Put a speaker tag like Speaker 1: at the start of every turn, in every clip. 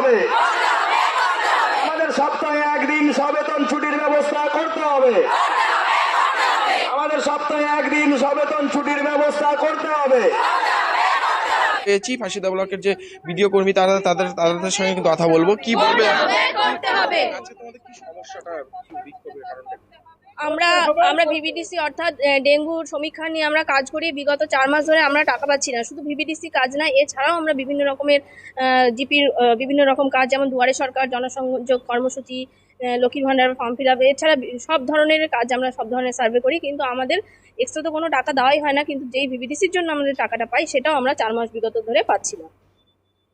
Speaker 1: হবে। আমাদের সপ্তাহে একদিন সবেতন ছুটির ব্যবস্থা করতে হবে। আমাদের সপ্তাহে একদিন সবেতন ছুটির ব্যবস্থা করতে হবে।
Speaker 2: পেয়েছি ফাঁসিদা ব্লকের যে ভিডিও কর্মী তারা তাদের তাদের সঙ্গে কথা বলব। কি বলবে?
Speaker 3: করতে
Speaker 2: আচ্ছা তোমাদের কি সমস্যাটা বিক্ষোভের কারণটা?
Speaker 3: আমরা আমরা ভিভিডিসি অর্থাৎ ডেঙ্গুর সমীক্ষা নিয়ে আমরা কাজ করি। বিগত চার মাস ধরে আমরা টাকা পাচ্ছি না। শুধু ভিভিডিসি কাজ না এছাড়াও আমরা বিভিন্ন রকমের জিপির বিভিন্ন রকম কাজ যেমন দুয়ারে সরকার জনসংযোগ কর্মসূচি লক্ষ্মীর ভান্ডার ফর্ম ফিল আপ এছাড়া সব ধরনের কাজ আমরা সব ধরনের সার্ভে করি। কিন্তু আমাদের এক্সট্রা তো কোনো টাকা দেওয়াই হয় না। কিন্তু যেই ভিভিডিসির জন্য আমাদের টাকাটা পাই সেটাও আমরা চার মাস বিগত ধরে পাচ্ছি না।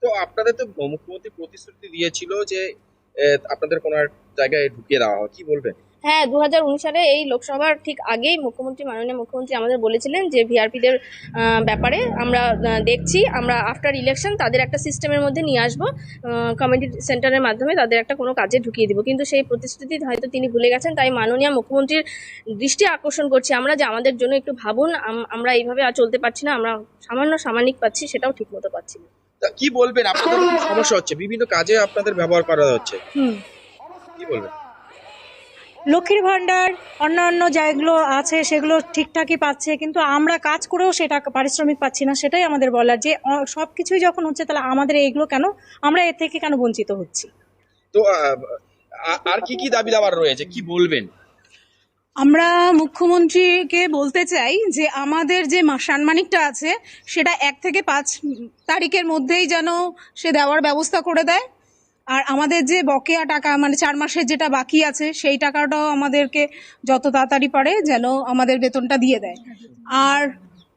Speaker 2: তো আপনাদের তো মুখ্যমন্ত্রী প্রতিশ্রুতি দিয়েছিল যে আপনাদের কোনো জায়গায় ঢুকিয়ে দেওয়া হবে কি বলবেন?
Speaker 3: হ্যাঁ দু হাজার উনিশ সালে এই লোকসভার ঠিক আগেই মুখ্যমন্ত্রী মাননীয় মুখ্যমন্ত্রী আমাদের বলেছিলেন যে ভিআরপিদের ব্যাপারে আমরা দেখছি আমরা আফটার ইলেকশন তাদের একটা সিস্টেমের মধ্যে নিয়ে আসব কমিটি সেন্টারের মাধ্যমে তাদের একটা কোনো কাজে ঢুকিয়ে দিব। কিন্তু সেই প্রতিশ্রুতি হয়তো তিনি ভুলে গেছেন তাই মাননীয় মুখ্যমন্ত্রীর দৃষ্টি আকর্ষণ করছি আমরা যে আমাদের জন্য একটু ভাবুন আম- আমরা এইভাবে আর চলতে পারছি না আমরা সামান্য সামানিক পাচ্ছি সেটাও ঠিক মতো পাচ্ছি না।
Speaker 2: কি বলবেন? আপনাদের সমস্যা হচ্ছে? বিভিন্ন কাজে আপনাদের ব্যবহার করা হচ্ছে। কি বলবেন?
Speaker 4: লক্ষ্মীর ভাণ্ডার অন্যান্য যেগুলো আছে সেগুলো ঠিকঠাকই পাচ্ছে কিন্তু আমরা কাজ করেও সেটা পারিশ্রমিক পাচ্ছি না সেটাই আমাদের বলার। যে সব কিছুই যখন হচ্ছে তাহলে আমাদের এইগুলো কেন আমরা এর থেকে কেন বঞ্চিত হচ্ছি?
Speaker 2: তো আর কি কি দাবি দাবার রয়েছে? কি বলবেন?
Speaker 5: আমরা মুখ্যমন্ত্রীকে বলতে চাই যে আমাদের যে মা- সাম্মানিকটা আছে সেটা এক থেকে পাঁচ তারিখের মধ্যেই যেন সে দেওয়ার ব্যবস্থা করে দেয়। আর আমাদের যে বকেয়া টাকা মানে চার মাসের যেটা বাকি আছে, সেই টাকাটাও আমাদেরকে যত তাড়াতাড়ি পারে যেন আমাদের বেতনটা দিয়ে দেয়। আর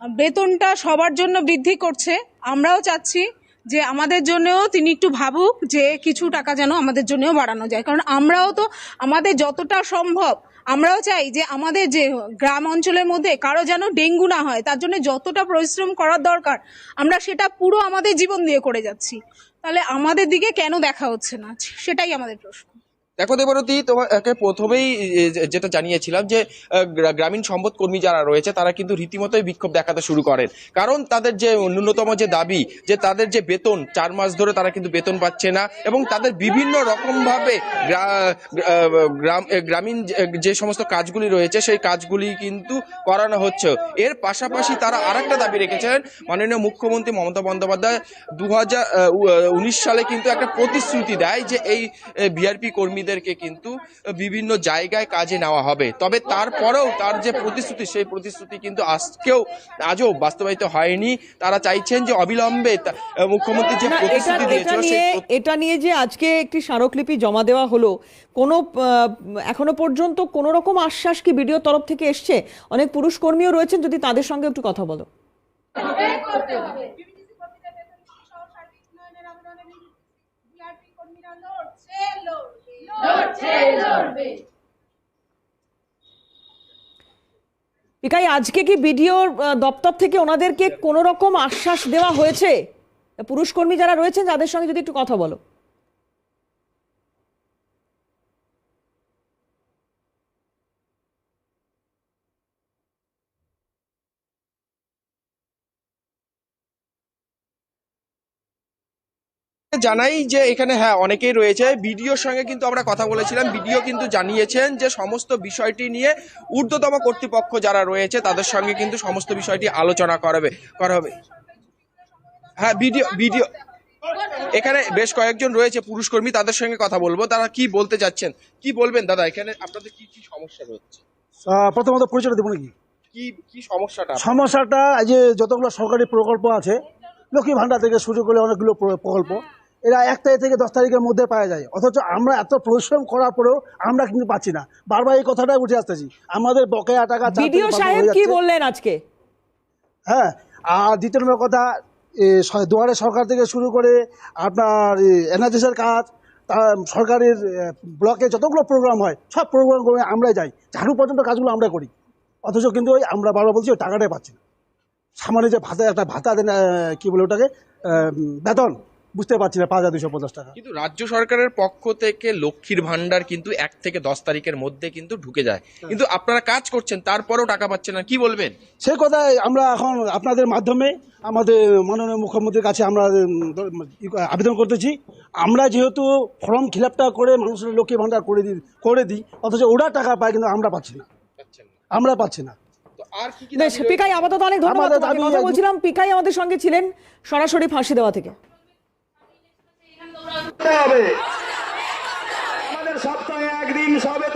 Speaker 5: বেতনটা সবার জন্য বৃদ্ধি করছে। আমরাও চাচ্ছি যে আমাদের জন্যও তিনি একটু ভাবুক যে কিছু টাকা যেন আমাদের জন্যও বাড়ানো যায়। কারণ আমরাও তো আমাদের যতটা সম্ভব, আমরাও চাই যে আমাদের যে গ্রাম অঞ্চলের মধ্যে কারও যেন ডেঙ্গু না হয়, তার জন্য যতটা পরিশ্রম করার দরকার, আমরা সেটা পুরো আমাদের জীবন দিয়ে করে যাচ্ছি। তাহলে আমাদের দিকে কেন দেখা হচ্ছে না? সেটাই আমাদের প্রশ্ন।
Speaker 2: দেখো দেবরতী, তোমাকে প্রথমেই যেটা জানিয়েছিলাম যে গ্রামীণ সম্পদ কর্মী যারা রয়েছে, তারা কিন্তু রীতিমতোই বিক্ষোভ দেখাতে শুরু করেন। কারণ তাদের যে ন্যূনতম যে দাবি, যে তাদের যে বেতন, চার মাস ধরে তারা কিন্তু বেতন পাচ্ছে না এবং তাদের বিভিন্ন রকমভাবে গ্রাম গ্রামীণ যে- সমস্ত কাজগুলি রয়েছে, সেই কাজগুলি কিন্তু করানো হচ্ছে। এর পাশাপাশি তারা আরেকটা দাবি রেখেছেন, মাননীয় মুখ্যমন্ত্রী মমতা বন্দ্যোপাধ্যায় দু হাজার উনিশ সালে কিন্তু একটা প্রতিশ্রুতি দেয় যে এই বিআরপি কর্মীদেরকে কিন্তু বিভিন্ন জায়গায় কাজে নেওয়া হবে। তবে তারপরেও তার যে প্রতিশ্রুতি সেই প্রতিশ্রুতি কিন্তু আজকেও আজও বাস্তবায়িত হয়নি। তারা চাইছেন যে অবিলম্বে তা- মুখ্যমন্ত্রী যে প্রতিশ্রুতি দিয়েছিল প্রতি-
Speaker 6: এটা নিয়ে যে আজকে একটি স্মারকলিপি জমা দেওয়া হলো কোনো আহ, এখনও পর্যন্ত কোনো রকম আশ্বাস কি বিডিও তরফ থেকে এসছে? অনেক পুরুষ কর্মীও রয়েছেন যদি তাদের সঙ্গে একটু কথা বলো। পিকাই আজকে কি বিডিওর দপ্তর থেকে ওনাদেরকে কোনো রকম আশ্বাস দেওয়া হয়েছে? পুরুষকর্মী যারা রয়েছেন, তাদের সঙ্গে যদি একটু কথা বলো।
Speaker 2: জানাই যে এখানে হ্যাঁ অনেকেই রয়েছে। ভিডিওর সঙ্গে কিন্তু আমরা কথা বলেছিলাম। বিডিও কিন্তু জানিয়েছেন যে সমস্ত বিষয়টি নিয়ে ঊর্ধ্বতম কর্তৃপক্ষ যারা রয়েছে তাদের সঙ্গে কিন্তু সমস্ত বিষয়টি আলোচনা করাবে করা হবে। হ্যাঁ বিডিও বিডিও এখানে বেশ কয়েকজন রয়েছে পুরুষ কর্মী তাদের সঙ্গে কথা বলব। তারা কি বলতে চাচ্ছেন? কি বলবেন দাদা? এখানে আপনাদের কি কি সমস্যা রয়েছে?
Speaker 7: প্রথমত পরিচয় দেবো নাকি?
Speaker 2: কি কি সমস্যাটা?
Speaker 7: সমস্যাটা এই যে যতগুলো সরকারি প্রকল্প আছে লক্ষ্মী ভাণ্ডার থেকে শুরু করে অনেকগুলো প্রকল্প। এরা এক তারিখ থেকে দশ তারিখের মধ্যে পাওয়া যায়। অথচ আমরা এত পরিশ্রম করার পরেও আমরা কিন্তু পাচ্ছি না। বারবার এই কথাটাই উঠে আসতেছি। আমাদের বকেয়া টাকা
Speaker 6: বিডিও সাহেব কি বললেন আজকে?
Speaker 7: হ্যাঁ আর দ্বিতীয় নম্বর কথা দুয়ারে সরকার থেকে শুরু করে আপনার এনআরজিসের কাজ তার সরকারের ব্লকে যতগুলো প্রোগ্রাম হয় সব প্রোগ্রাম করে আমরাই যাই। ঝাড়ু পর্যন্ত কাজগুলো আমরা করি। অথচ কিন্তু ওই আমরা বারবার বলছি ওই টাকাটাই পাচ্ছি না। সামান্য যে ভাতা একটা ভাতা দেন কী বলে ওটাকে বেতন। বুঝতে পারছি না পাঁচ হাজার দুশো পঞ্চাশ টাকা।
Speaker 2: কিন্তু রাজ্য সরকারের পক্ষ থেকে লক্ষ্মীর ভান্ডার কিন্তু এক থেকে দশ তারিখের মধ্যে কিন্তু ঢুকে যায়। কিন্তু আপনারা কাজ করছেন তারপরেও টাকা পাচ্ছেন না কি বলবেন?
Speaker 7: সে কথাই আমরা এখন আপনাদের মাধ্যমে আমাদের মাননীয় মুখ্যমন্ত্রীর কাছে আমরা আবেদন করতেছি। আমরা যেহেতু ফর্ম ফিলাপটা করে মানুষের লক্ষ্মী ভান্ডার করে দিই করে দিই অথচ ওরা টাকা পায় কিন্তু আমরা পাচ্ছি না। আমরা পাচ্ছি না।
Speaker 2: আর কি কি
Speaker 6: পিকাই আপাতত অনেক ধন্যবাদ
Speaker 7: আমাদের
Speaker 6: কথা বলছিলাম পিকাই আমাদের সঙ্গে ছিলেন সরাসরি ফাঁসি দেওয়া থেকে।
Speaker 1: হবে। আমাদের সপ্তাহে একদিন সবে